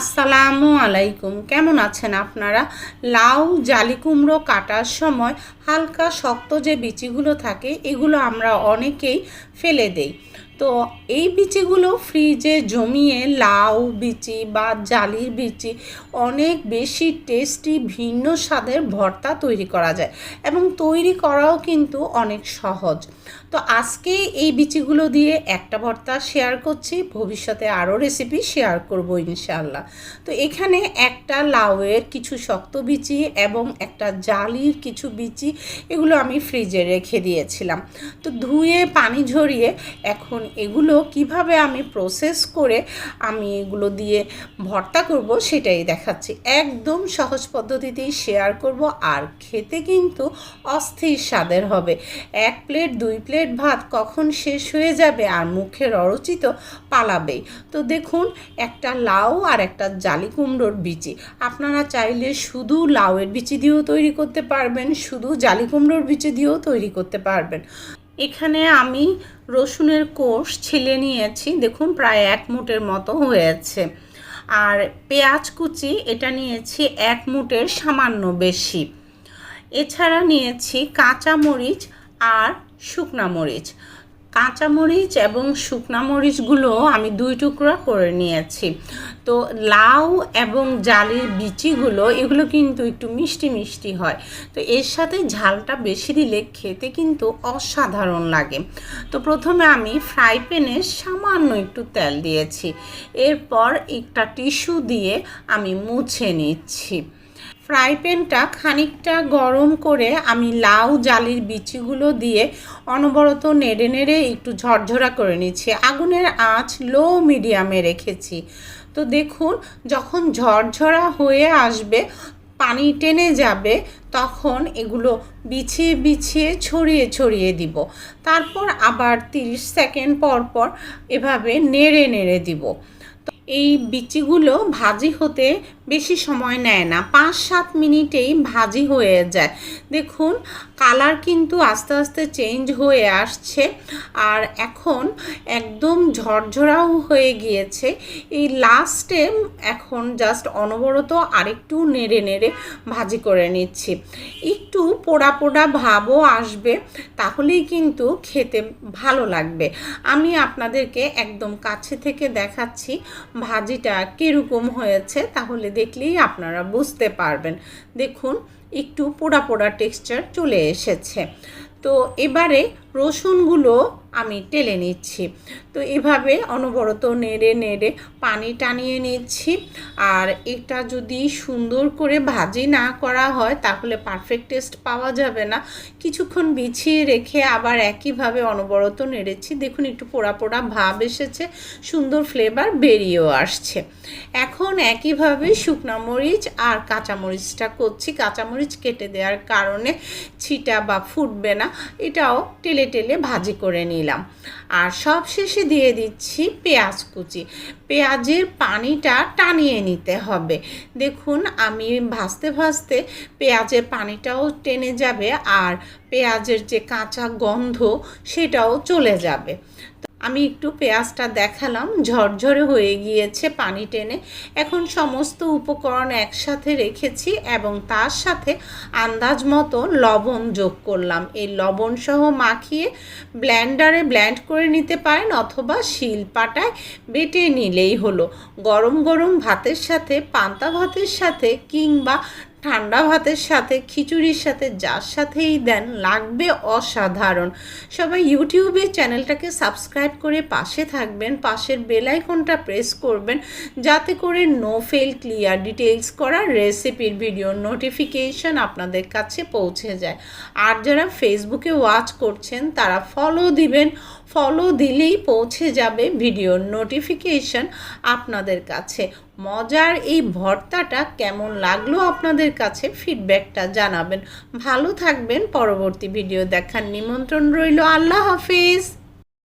আসসালামু আলাইকুম। কেমন আছেন আপনারা? লাউ, জালি কুমড়ো কাটার সময় হালকা শক্ত যে বিচিগুলো থাকে, এগুলো আমরা অনেকেই ফেলে দেই। তো এই বিচিগুলো ফ্রিজে জমিয়ে লাউ বিচি বা জালির বিচি অনেক বেশি টেস্টি, ভিন্ন স্বাদের ভর্তা তৈরি করা যায় এবং তৈরি করাও কিন্তু অনেক সহজ। তো আজকে এই বিচিগুলো দিয়ে একটা ভর্তা শেয়ার করছি, ভবিষ্যতে আরও রেসিপি শেয়ার করব ইনশাল্লাহ তো এখানে একটা লাউয়ের কিছু শক্ত বিচি এবং একটা জালির কিছু বিচি এগুলো আমি ফ্রিজে রেখে দিয়েছিলাম। তো ধুয়ে, পানি ঝরিয়ে এখন এগুলো কীভাবে আমি প্রসেস করে আমি এগুলো দিয়ে ভর্তা করব সেটাই দেখাচ্ছি। একদম সহজ পদ্ধতিতেই শেয়ার করব আর খেতে কিন্তু অস্থির স্বাদের হবে। এক প্লেট দুই প্লেট ভাত কখন শেষ হয়ে যাবে আর মুখের অরচিত পালাবেই। তো দেখুন, একটা লাউ আর একটা জালি কুমড়োর বিচি। আপনারা চাইলে শুধু লাউয়ের বিচি দিয়েও তৈরি করতে পারবেন, শুধু জালি কুমড়োর বিচি দিয়েও তৈরি করতে পারবেন। এখানে আমি রসুনের কোষ ছিলে নিয়েছি, দেখুন প্রায় এক মুটের মতো হয়েছে। আর পেঁয়াজ কুচি, এটা নিয়েছি এক মুটের সামান্য বেশি। এছাড়া নিয়েছি কাঁচা মরিচ আর শুকনা মরিচ। কাঁচা মরিচ এবং শুকনা মরিচগুলো আমি দুই টুকরা করে নিয়েছি। তো লাউ এবং জালির বিচিগুলো, এগুলো কিন্তু একটু মিষ্টি মিষ্টি হয়। তো এর সাথে ঝালটা বেশি দিলে খেতে কিন্তু অসাধারণ লাগে। তো প্রথমে আমি ফ্রাই প্যানে সামান্য একটু তেল দিয়েছি। এরপর একটা টিস্যু দিয়ে আমি মুছে নিচ্ছি। ফ্রাই প্যানটা খানিকটা গরম করে আমি লাউ জালির বিচিগুলো দিয়ে অনবরত নেড়ে নেড়ে একটু ঝরঝরা করে নিচ্ছি। আগুনের আঁচ লো মিডিয়ামে রেখেছি। তো দেখুন, যখন ঝরঝরা হয়ে আসবে, পানি টেনে যাবে, তখন এগুলো বিছিয়ে বিছিয়ে ছড়িয়ে ছড়িয়ে দিব। তারপর আবার 30 সেকেন্ড পর পর এভাবে নেড়ে নেড়ে দিব। এই বিচিগুলো ভাজি হতে বেশি সময় নেয় না। পাঁচ সাত মিনিটেই ভাজি হয়ে যায়। দেখুন, কালার কিন্তু আস্তে আস্তে চেঞ্জ হয়ে আসছে আর এখন একদম ঝরঝরাও হয়ে গিয়েছে। এই লাস্টে এখন জাস্ট অনবরত আরেকটু নেড়ে নেড়ে ভাজি করে নিচ্ছি। একটু পোড়া পোড়া ভাবও আসবে, তাহলেই কিন্তু খেতে ভালো লাগবে। আমি আপনাদেরকে একদম কাছে থেকে দেখাচ্ছি ভাজিটা কীরকম হয়েছে, তাহলে দেখলেই আপনারা বুঝতে পারবেন। দেখুন একটু পোড়া পোড়া টেক্সচার চলে এসেছে। তো এবারে রসুনগুলো আমি টেলে নিচ্ছি। তো এভাবে অনবরত নেড়ে নেড়ে পানি টানিয়ে নিচ্ছি। আর এটা যদি সুন্দর করে ভাজি না করা হয়, তাহলে পারফেক্ট টেস্ট পাওয়া যাবে না। কিছুক্ষণ বিছিয়ে রেখে আবার একইভাবে অনবরত নেড়েছি। দেখুন, একটু পোড়া পোড়া ভাব এসেছে, সুন্দর ফ্লেভার বেরিয়েও আসছে। এখন একইভাবে শুকনা মরিচ আর কাঁচামরিচটা করছি। কাঁচামরিচ কেটে দেওয়ার কারণে ছিটা বা ফুটবে না। এটাও টেলে টেলে ভাজি করে নিলাম। আর সব শেষে দিয়ে দিচ্ছি পেঁয়াজ কুচি। পেঁয়াজের পানিটা টানিয়ে নিতে হবে। দেখুন, আমি ভাজতে ভাজতে পেঁয়াজের পানিটাও টেনে যাবে আর পেঁয়াজের যে কাঁচা গন্ধ সেটাও চলে যাবে। আমি একটু পেঁয়াজটা দেখালাম, ঝরঝরে হয়ে গিয়েছে পানি টেনে। এখন সমস্ত উপকরণ একসাথে রেখেছি এবং তার সাথে আন্দাজ মতো লবণ যোগ করলাম। এই লবণ সহ মাখিয়ে ব্ল্যান্ডারে ব্ল্যান্ড করে নিতে পারেন অথবা শিলপাটায় বেটে নিলেই হলো। গরম গরম ভাতের সাথে, পান্তা ভাতের সাথে কিংবা ঠান্ডা ভাতের সাথে, খিচুড়ির সাথে, যার সাথেই দেন, লাগবে অসাধারণ। সবাই ইউটিউবে চ্যানেলটাকে সাবস্ক্রাইব করে পাশে থাকবেন, পাশের বেল আইকনটা প্রেস করবেন, যাতে করে নো ফেল ক্লিয়ার ডিটেলস করা রেসিপির ভিডিও নোটিফিকেশন আপনাদের কাছে পৌঁছে যায়। আর যারা ফেসবুকে ওয়াচ করছেন, তারা ফলো দিবেন ফলো দিলেই পৌঁছে যাবে ভিডিওর নোটিফিকেশন আপনাদের কাছে। মজার এই ভর্তাটা কেমন লাগল আপনাদের কাছে? ফিডব্যাকটা জানাবেন। ভালো থাকবেন। পরবর্তী ভিডিও দেখার নিমন্ত্রণ রইল। আল্লাহ হাফিজ।